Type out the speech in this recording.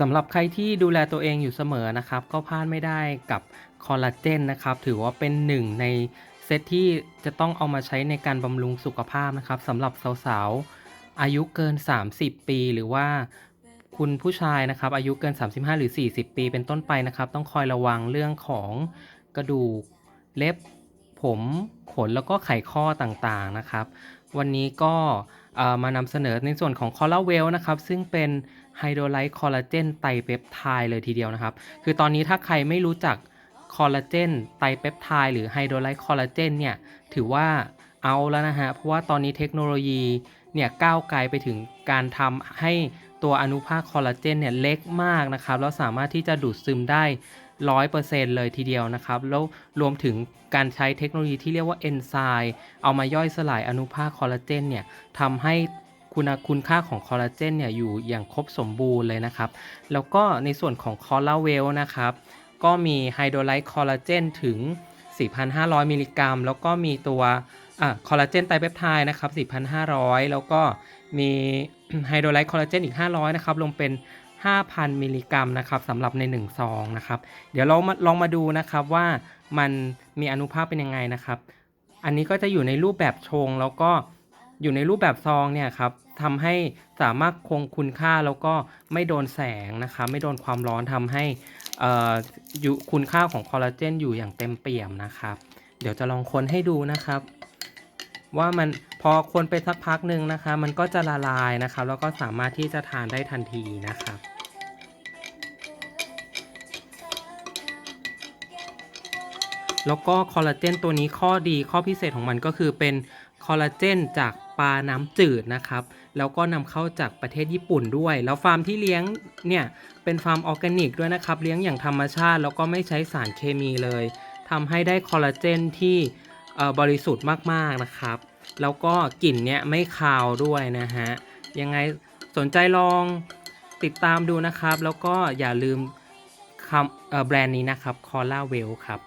สำหรับใครที่ดูแลตัวเองอยู่เสมอนะครับ ก็พลาดไม่ได้กับคอลลาเจนนะครับ ถือว่าเป็นหนึ่งในเซตที่จะต้องเอามาใช้ในการบำรุงสุขภาพนะครับสำหรับสาวๆ อายุเกิน 30 ปี หรือว่าคุณผู้ชายนะครับ อายุเกิน 35 หรือ 40 ปีเป็นต้นไปนะครับ ต้องคอยระวังเรื่องของกระดูกเล็บ ผมขนแล้วก็ไขข้อต่างๆนะครับ วันนี้ก็ มานำเสนอในส่วนของคอลลาเวลนะครับ ซึ่งเป็นไฮโดรไลท์คอลลาเจนไตรเปปไทด์เลยทีเดียวนะครับ คือตอนนี้ถ้าใครไม่รู้จักคอลลาเจนไตรเปปไทด์หรือไฮโดรไลท์คอลลาเจนเนี่ย ถือว่าเอาแล้วนะฮะ เพราะว่าตอนนี้เทคโนโลยีเนี่ยก้าวไกลไปถึงการทำให้ตัวอนุภาคคอลลาเจนเนี่ยเล็กมากนะครับ แล้วสามารถที่จะดูดซึมได้ 100%เลยทีเดียวนะครับ แล้วรวมถึงการใช้เทคโนโลยีที่เรียกว่าเอนไซม์เอามาย่อยสลายอนุภาคคอลลาเจนเนี่ยทำให้คุณคุณค่าของคอลลาเจนเนี่ยอยู่อย่างครบสมบูรณ์เลยนะครับ แล้วก็ในส่วนของคอลลาเวลนะครับ ก็มีไฮโดรไลท์คอลลาเจนถึง 4,500 มิลลิกรัม แล้วก็มีตัวอะคอลลาเจนไตรเปปไทด์นะครับ 4,500 แล้วก็มีไฮโดรไลท์คอลลาเจนอีก 500 นะครับรวมเป็น 5,000 มิลลิกรัมนะครับสำหรับใน 1 ซองนะครับ เดี๋ยวเรามาลองมาดูนะครับว่ามันมีอนุภาคเป็นยังไงนะครับ อันนี้ก็จะอยู่ในรูปแบบชงแล้วก็อยู่ในรูปแบบซองเนี่ยครับทำให้สามารถคงคุณค่าแล้วก็ไม่โดนแสงนะครับไม่โดนความร้อนทำให้อออยู่คุณค่าของคอลลาเจนอยู่อย่างเต็มเปี่ยมนะครับ เดี๋ยวจะลองคนให้ดูนะครับ ว่ามันพอคนไปสักพักหนึ่งนะคะ มันก็จะละลายนะครับแล้วก็สามารถที่จะทานได้ทันทีนะครับแล้วก็คอลลาเจนตัวนี้ข้อดีข้อพิเศษของมันก็คือเป็นคอลลาเจนจากปลาน้ำจืดนะครับ แล้วก็นำเข้าจากประเทศญี่ปุ่นด้วย แล้วฟาร์มที่เลี้ยงเนี่ยเป็นฟาร์มออร์แกนิกด้วยนะครับ เลี้ยงอย่างธรรมชาติ แล้วก็ไม่ใช้สารเคมีเลยทำให้ได้คอลลาเจนที่ บริสุทธิ์มากๆนะครับ แล้วก็กลิ่นเนี้ยไม่คาวด้วยนะฮะ ยังไงสนใจลองติดตามดูนะครับ แล้วก็อย่าลืมคำเอ่อแบรนด์นี้นะครับ c o l l a w e l l ครับ